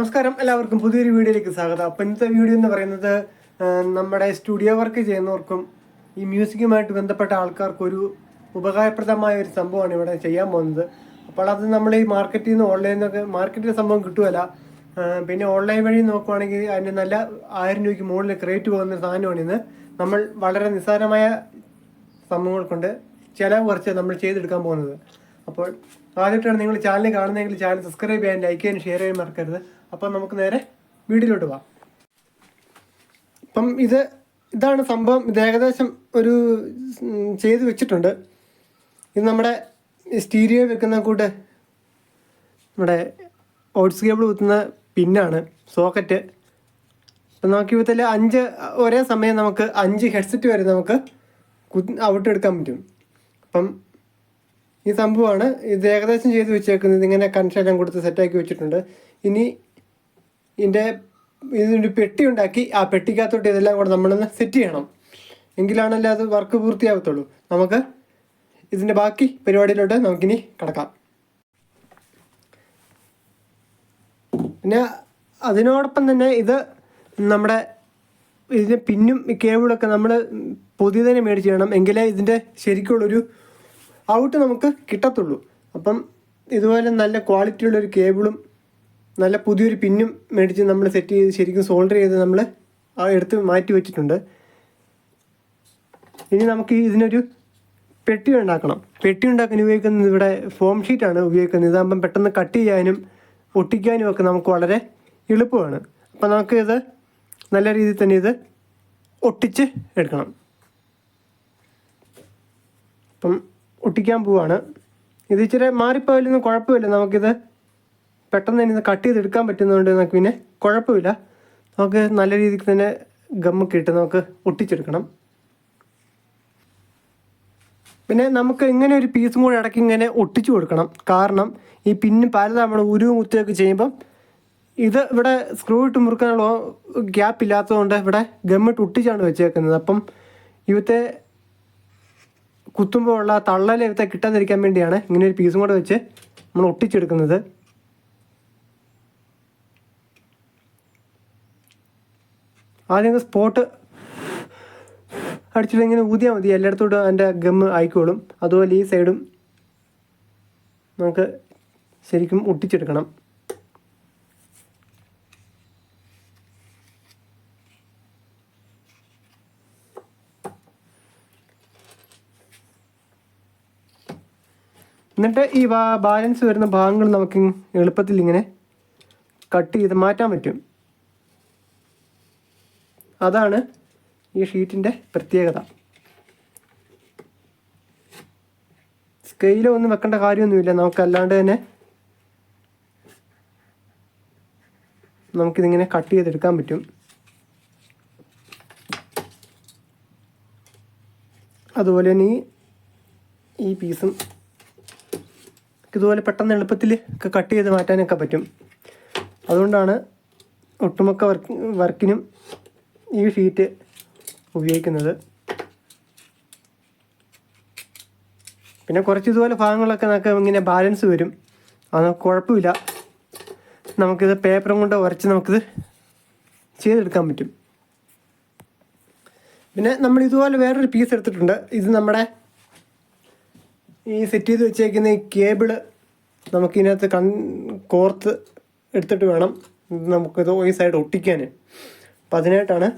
നമസ്കാരം എല്ലാവർക്കും പുതിയൊരു വീഡിയോയിലേക്ക് സ്വാഗതം. അപ്പം ഇന്നത്തെ വീഡിയോ എന്ന് പറയുന്നത് നമ്മുടെ സ്റ്റുഡിയോ വർക്ക് ചെയ്യുന്നവർക്കും ഈ മ്യൂസിക്കുമായിട്ട് ബന്ധപ്പെട്ട ആൾക്കാർക്കും ഒരു ഉപകാരപ്രദമായ ഒരു സംഭവമാണ് ഇവിടെ ചെയ്യാൻ പോകുന്നത്. അപ്പോൾ അത് നമ്മൾ ഈ മാർക്കറ്റിൽ നിന്ന് ഓൺലൈനിൽ നിന്നൊക്കെ മാർക്കറ്റിൽ സംഭവം കിട്ടുമല്ല പിന്നെ ഓൺലൈൻ വഴി നോക്കുവാണെങ്കിൽ അതിന് നല്ല ആയിരം രൂപയ്ക്ക് മുകളിൽ ക്രിയേറ്റ് പോകുന്ന സാധനമാണ് ഇന്ന്. നമ്മൾ വളരെ നിസ്സാരമായ സംഭവങ്ങൾ കൊണ്ട് ചിലവ് കുറച്ച് നമ്മൾ ചെയ്തെടുക്കാൻ പോകുന്നത്. അപ്പോൾ ആദ്യമായിട്ടാണ് നിങ്ങൾ ചാനൽ കാണുന്നതെങ്കിൽ ചാനൽ സബ്സ്ക്രൈബ് ചെയ്യാൻ ലൈക്ക് ചെയ്യാൻ ഷെയർ ചെയ്യാൻ മറക്കരുത്. അപ്പം നമുക്ക് നേരെ വീഡിയോയിലോട്ട് പോവാം. അപ്പം ഇത് ഇതാണ് സംഭവം. ഇത് ഏകദേശം ഒരു ചെയ്തു വെച്ചിട്ടുണ്ട്. ഇത് നമ്മുടെ സ്റ്റീരിയോ വെക്കുന്ന കൂട്ട് നമ്മുടെ ഓട്സ് കേബിൾ കുത്തുന്ന പിന്നാണ് സോക്കറ്റ്. അപ്പം നമുക്ക് ഇവിടുത്തെ അഞ്ച് ഒരേ സമയം നമുക്ക് അഞ്ച് ഹെഡ്സെറ്റ് വരെ നമുക്ക് ഔട്ട് എടുക്കാൻ പറ്റും. അപ്പം ഈ സംഭവമാണ്. ഇത് ഏകദേശം ചെയ്ത് വെച്ചേക്കുന്നത് ഇങ്ങനെ കൺഷെല്ലാം കൊടുത്ത് സെറ്റാക്കി വെച്ചിട്ടുണ്ട്. ഇനി ഇതിന്റെ ഇതിന്റെ പെട്ടി ഉണ്ടാക്കി ആ പെട്ടിക്കകത്തോട്ട് ഇതെല്ലാം കൂടെ നമ്മളൊന്ന് സെറ്റ് ചെയ്യണം. എങ്കിലാണല്ലോ അത് വർക്ക് പൂർത്തിയാകത്തുള്ളൂ നമുക്ക് ഇതിന്റെ ബാക്കി പരിപാടിയിലോട്ട് നമുക്കിനി കിടക്കാം. പിന്നെ അതിനോടൊപ്പം തന്നെ ഇത് നമ്മുടെ ഇതിന്റെ പിന്നും കേബിളൊക്കെ നമ്മൾ പുതിയ തന്നെ മേടിച്ച് ചെയ്യണം എങ്കിലേ ഇതിന്റെ ശരിക്കുള്ളൊരു ഔട്ട് നമുക്ക് കിട്ടത്തുള്ളൂ. അപ്പം ഇതുപോലെ നല്ല ക്വാളിറ്റിയുള്ള ഒരു കേബിളും നല്ല പുതിയൊരു പിന്നും മേടിച്ച് നമ്മൾ സെറ്റ് ചെയ്ത് ശരിക്കും സോൾഡർ ചെയ്ത് നമ്മൾ എടുത്ത് മാറ്റി വെച്ചിട്ടുണ്ട്. ഇനി നമുക്ക് ഇതിനൊരു പെട്ടി ഉണ്ടാക്കണം. പെട്ടി ഉണ്ടാക്കാൻ ഉപയോഗിക്കുന്നത് ഇവിടെ ഫോം ഷീറ്റാണ് ഉപയോഗിക്കുന്നത്. ഇതാകുമ്പം പെട്ടെന്ന് കട്ട് ചെയ്യാനും ഒട്ടിക്കാനും ഒക്കെ നമുക്ക് വളരെ എളുപ്പമാണ്. അപ്പം നമുക്ക് ഇത് നല്ല രീതിയിൽ തന്നെ ഇത് ഒട്ടിച്ച് എടുക്കണം. അപ്പം ഒട്ടിക്കാൻ പോവാണ്. ഇത് ഇച്ചിരി മാറിപ്പോയാലൊന്നും കുഴപ്പമില്ല. നമുക്കിത് പെട്ടെന്ന് തന്നെ ഇത് കട്ട് ചെയ്തെടുക്കാൻ പറ്റുന്നതുകൊണ്ട് നമുക്ക് പിന്നെ കുഴപ്പമില്ല. നമുക്ക് നല്ല രീതിക്ക് തന്നെ ഗമ്മൊക്കെ ഇട്ട് നമുക്ക് ഒട്ടിച്ചെടുക്കണം. പിന്നെ നമുക്ക് ഇങ്ങനെ ഒരു പീസും കൂടെ ഇടയ്ക്ക് ഇങ്ങനെ ഒട്ടിച്ചു കൊടുക്കണം. കാരണം ഈ പിന്ന് പലതവണ ഉരുവും കുത്തുകയൊക്കെ ചെയ്യുമ്പം ഇത് ഇവിടെ സ്ക്രൂ ഇട്ട് മുറുക്കാനുള്ള ഗ്യാപ്പ് ഇല്ലാത്തതുകൊണ്ട് ഇവിടെ ഗമ്മിട്ട് ഒട്ടിച്ചാണ് വെച്ചേക്കുന്നത്. അപ്പം ഇവത്തെ കുത്തുമ്പോൾ ഉള്ള തള്ളൽ കിട്ടാതിരിക്കാൻ വേണ്ടിയാണ് ഇങ്ങനെ ഒരു പീസും കൂടെ വെച്ച് നമ്മൾ ഒട്ടിച്ചെടുക്കുന്നത്. ആദ്യം സ്പോട്ട് അടിച്ചിട്ട് ഇങ്ങനെ ഊതിയാൽ മതി. എല്ലായിടത്തോട്ടും അതിന്റെ ഗമ്മ് ആയിക്കോളും. അതുപോലെ ഈ സൈഡും നമുക്ക് ശരിക്കും ഒട്ടിച്ചെടുക്കണം. എന്നിട്ട് ഈ ബാലൻസ് വരുന്ന ഭാഗങ്ങൾ നമുക്ക് എളുപ്പത്തിൽ ഇങ്ങനെ കട്ട് ചെയ്ത് മാറ്റാൻ പറ്റും. അതാണ് ഈ ഷീറ്റിന്റെ പ്രത്യേകത. സ്കെയിലോ ഒന്നും വെക്കേണ്ട കാര്യമൊന്നുമില്ല. നമുക്കല്ലാണ്ട് തന്നെ നമുക്കിതിങ്ങനെ കട്ട് ചെയ്തെടുക്കാൻ പറ്റും. അതുപോലെ തന്നെ ഈ പീസും ഇതുപോലെ പെട്ടെന്ന് എളുപ്പത്തിൽ ഒക്കെ കട്ട് ചെയ്ത് മാറ്റാനൊക്കെ പറ്റും. അതുകൊണ്ടാണ് ഒട്ടുമൊക്കെ വർക്ക് വർക്കിനും ഈ ഷീറ്റ് ഉപയോഗിക്കുന്നത്. പിന്നെ കുറച്ച് ഇതുപോലെ ഭാഗങ്ങളൊക്കെ നമുക്ക് ഇങ്ങനെ ബാലൻസ് വരും. അത് കുഴപ്പമില്ല. നമുക്കിത് പേപ്പറും കൊണ്ട് ഉരച്ച് നമുക്കിത് ചെയ്തെടുക്കാൻ പറ്റും. പിന്നെ നമ്മൾ ഇതുപോലെ വേറൊരു പീസ് എടുത്തിട്ടുണ്ട്. ഇത് നമ്മുടെ ഈ സെറ്റ് ചെയ്ത് വെച്ചേക്കുന്ന ഈ കേബിൾ നമുക്കിതിനകത്ത് കൺ കോർത്ത് എടുത്തിട്ട് വേണം. നമുക്കിത് ഈ സൈഡ് ഒട്ടിക്കാൻ. അപ്പം അതിനായിട്ടാണ്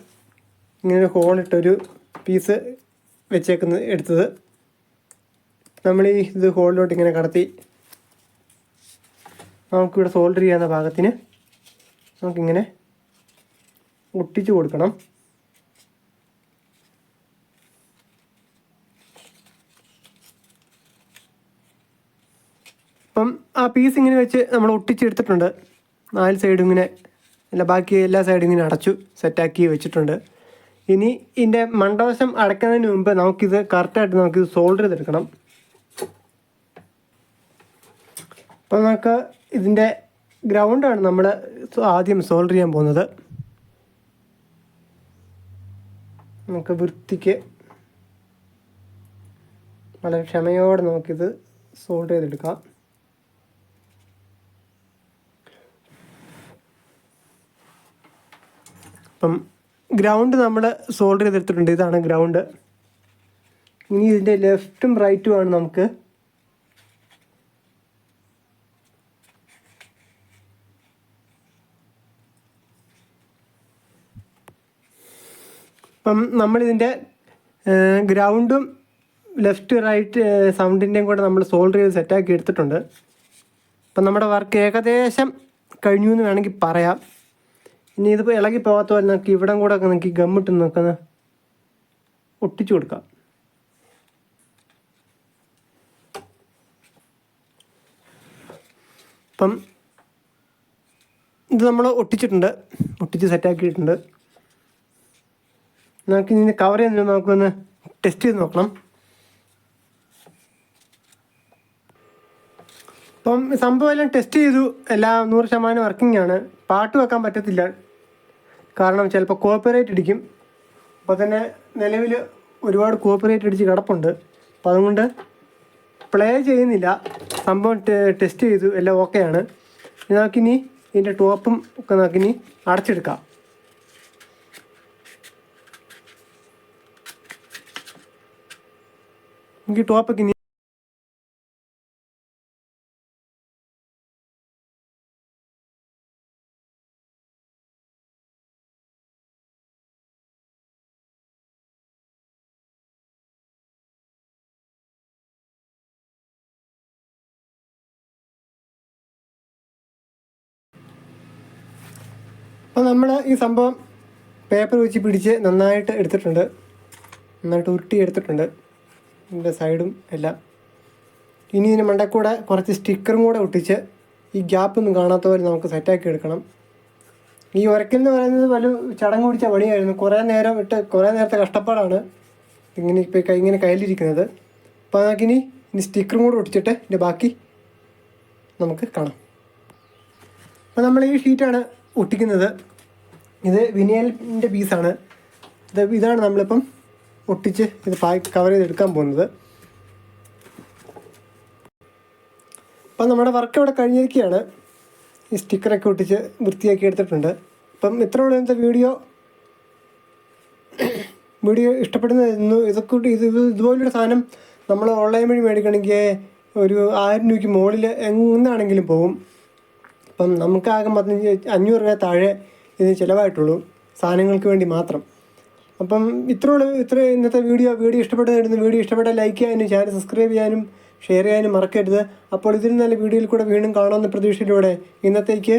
ഇങ്ങനെ ഒരു ഹോളിട്ടൊരു പീസ് വെച്ചേക്കുന്നത് എടുത്തത്. നമ്മൾ ഈ ഇത് ഹോളിലോട്ട് ഇങ്ങനെ കടത്തി. നമുക്കിവിടെ സോൾഡർ ചെയ്യാവുന്ന ഭാഗത്തിന് നമുക്കിങ്ങനെ ഒട്ടിച്ചു കൊടുക്കണം. അപ്പം ആ പീസ് ഇങ്ങനെ വെച്ച് നമ്മൾ ഒട്ടിച്ചെടുത്തിട്ടുണ്ട്. നാല് സൈഡും ഇങ്ങനെ അല്ല ബാക്കി എല്ലാ സൈഡും ഇങ്ങനെ അടച്ചു സെറ്റാക്കി വെച്ചിട്ടുണ്ട്. ഇനി ഇതിന്റെ മണ്ടവശം അടയ്ക്കുന്നതിന് മുമ്പ് നമുക്കിത് കറക്റ്റായിട്ട് നമുക്കിത് സോൾഡർ ചെയ്തെടുക്കണം. അപ്പോൾ നമുക്ക് ഇതിന്റെ ഗ്രൗണ്ടാണ് നമ്മൾ ആദ്യം സോൾഡർ ചെയ്യാൻ പോകുന്നത്. നമുക്ക് വൃത്തിക്ക് വളരെ ക്ഷമയോടെ നമുക്കിത് സോൾഡർ ചെയ്തെടുക്കാം. അപ്പം ഗ്രൗണ്ട് നമ്മൾ സോൾഡർ ചെയ്തെടുത്തിട്ടുണ്ട്. ഇതാണ് ഗ്രൗണ്ട്. ഇനി ഇതിന്റെ ലെഫ്റ്റും റൈറ്റും ആണ് നമുക്ക്. ഇപ്പം നമ്മളിതിന്റെ ഗ്രൗണ്ടും ലെഫ്റ്റ് റൈറ്റ് സൗണ്ടിന്റെയും കൂടെ നമ്മൾ സോൾഡർ ചെയ്ത് സെറ്റാക്കി എടുത്തിട്ടുണ്ട്. അപ്പം നമ്മുടെ വർക്ക് ഏകദേശം കഴിഞ്ഞു എന്ന് വേണമെങ്കിൽ പറയാം. ഇനി ഇതിപ്പോൾ ഇളകി പോകാത്ത പോലെ നമുക്ക് ഇവിടം കൂടെ ഒക്കെ നമുക്ക് ഗമ്മിട്ട് നോക്കുന്ന ഒട്ടിച്ചു കൊടുക്കാം. അപ്പം ഇത് നമ്മൾ ഒട്ടിച്ചിട്ടുണ്ട്. ഒട്ടിച്ച് സെറ്റാക്കിയിട്ടുണ്ട് നമുക്ക് ഇതിന് കവർ ചെയ്യുന്ന നമുക്കൊന്ന് ടെസ്റ്റ് ചെയ്ത് നോക്കണം. അപ്പം സംഭവം എല്ലാം ടെസ്റ്റ് ചെയ്തു. എല്ലാം നൂറ് ശതമാനം വർക്കിംഗ് ആണ്. പാട്ട് വെക്കാൻ പറ്റത്തില്ല. കാരണം ചിലപ്പോൾ കോപ്പറേറ്റ് അടിക്കും അപ്പോൾ തന്നെ നിലവിൽ ഒരുപാട് കോപ്പറേറ്റ് അടിച്ച് കിടപ്പുണ്ട്. അപ്പം അതുകൊണ്ട് പ്ലേ ചെയ്യുന്നില്ല. സംഭവം ടെസ്റ്റ് ചെയ്തു. എല്ലാം ഓക്കെയാണ് നമുക്കിനി ഇതിന്റെ ടോപ്പും ഒക്കെ നമുക്കിനി അടച്ചെടുക്കാം. എനിക്ക് ടോപ്പൊക്കെ ഇനി അപ്പോൾ നമ്മൾ ഈ സംഭവം പേപ്പർ വെച്ച് പിടിച്ച് നന്നായിട്ട് എടുത്തിട്ടുണ്ട്. നന്നായിട്ട് ഉരുട്ടി എടുത്തിട്ടുണ്ട്. ഇതിന്റെ സൈഡും എല്ലാം. ഇനി ഇതിന് മണ്ടക്കൂടെ കുറച്ച് സ്റ്റിക്കറും കൂടെ ഒട്ടിച്ച് ഈ ഗ്യാപ്പ് ഒന്നും കാണാത്ത പോലെ നമുക്ക് സെറ്റാക്കി എടുക്കണം. ഈ ഉരക്കൽ എന്ന് പറയുന്നത് വലിയ ചടങ്ങ് പിടിച്ച പണിയായിരുന്നു. കുറേ നേരം ഇട്ട് കുറേ നേരത്തെ കഷ്ടപ്പാടാണ് ഇങ്ങനെ ഇപ്പോൾ ഇങ്ങനെ കയ്യിലിരിക്കുന്നത്. അപ്പോൾ നമുക്കിനി ഇനി സ്റ്റിക്കറും കൂടെ ഒട്ടിച്ചിട്ട് ഇതിന്റെ ബാക്കി നമുക്ക് കാണാം. അപ്പോൾ നമ്മൾ ഈ ഷീറ്റാണ് ഒട്ടിക്കുന്നത്. ഇത് വിനിയലിന്റെ പീസാണ് ഇത് ഇതാണ് നമ്മളിപ്പം ഒട്ടിച്ച് ഇത് കവർ കവർ ചെയ്തെടുക്കാൻ പോകുന്നത്. അപ്പം നമ്മുടെ വർക്ക് ഇവിടെ കഴിഞ്ഞിരിക്കുകയാണ്. ഈ സ്റ്റിക്കറൊക്കെ ഒട്ടിച്ച് വൃത്തിയാക്കി എടുത്തിട്ടുണ്ട്. അപ്പം ഇത്രയുള്ള ഇന്നത്തെ വീഡിയോ. വീഡിയോ ഇഷ്ടപ്പെടുന്നതായിരുന്നു ഇതൊക്കെ ഇത് ഇതുപോലൊരു സാധനം നമ്മൾ ഓൺലൈൻ വഴി മേടിക്കണമെങ്കിൽ ഒരു ആയിരം രൂപയ്ക്ക് മുകളിൽ എങ്ങാണെങ്കിലും പോകും. അപ്പം നമുക്കാകെ പതിനഞ്ച് അഞ്ഞൂറ് രൂപ താഴെ ഇതിന് ചിലവായിട്ടുള്ളൂ സാധനങ്ങൾക്ക് വേണ്ടി മാത്രം. അപ്പം ഇത്രയുള്ള ഇത്ര ഇന്നത്തെ വീഡിയോ. വീഡിയോ ഇഷ്ടപ്പെട്ടതായിരുന്നു വീഡിയോ ഇഷ്ടപ്പെട്ട ലൈക്ക് ചെയ്യാനും ചാനൽ സബ്സ്ക്രൈബ് ചെയ്യാനും ഷെയർ ചെയ്യാനും മറക്കരുത്. അപ്പോൾ ഇതിൽ നല്ല വീഡിയോയിൽ കൂടെ വീണ്ടും കാണാമെന്ന പ്രതീക്ഷയിലൂടെ ഇന്നത്തേക്ക്